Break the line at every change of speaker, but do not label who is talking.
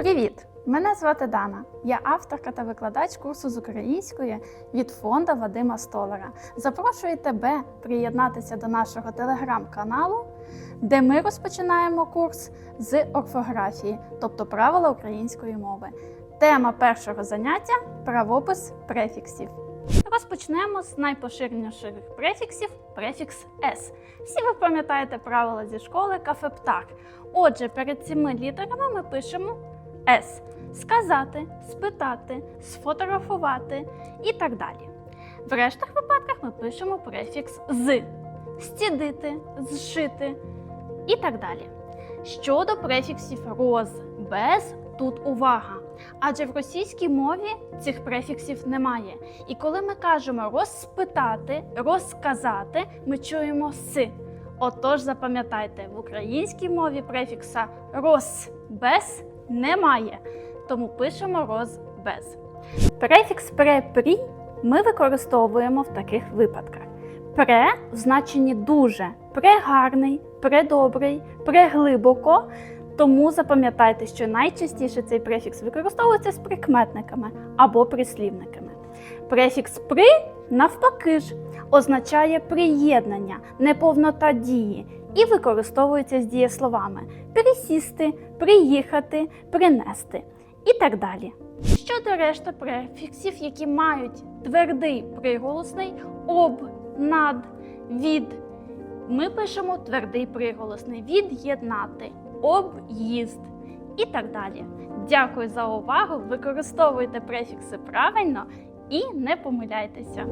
Привіт! Мене звати Дана. Я авторка та викладач курсу з української від фонду Вадима Столара. Запрошую тебе приєднатися до нашого телеграм-каналу, де ми розпочинаємо курс з орфографії, тобто правила української мови. Тема першого заняття правопис префіксів. Розпочнемо з найпоширеніших префіксів префікс С. Всі ви пам'ятаєте правила зі школи кафептар. Отже, перед цими літерами ми пишемо С. Сказати, спитати, сфотографувати і так далі. В рештах випадках ми пишемо префікс з, стідити, зшити і так далі. Щодо префіксів роз, без, тут увага. Адже в російській мові цих префіксів немає. І коли ми кажемо розпитати, розказати, ми чуємо с. Отож, запам'ятайте, в українській мові префікса роз без немає, тому пишемо роз без. Префікс пре-прі ми використовуємо в таких випадках. Пре в значенні дуже, прегарний, предобрий, преглибоко. Тому запам'ятайте, що найчастіше цей префікс використовується з прикметниками або прислівниками. Префікс при навпаки ж означає приєднання, неповнота дії і використовується з дієсловами присісти, приїхати, принести і так далі. Щодо решти префіксів, які мають твердий приголосний об, над, від, ми пишемо твердий приголосний від'єднати, об'їзд і так далі. Дякую за увагу! Використовуйте префікси правильно і не помиляйтеся.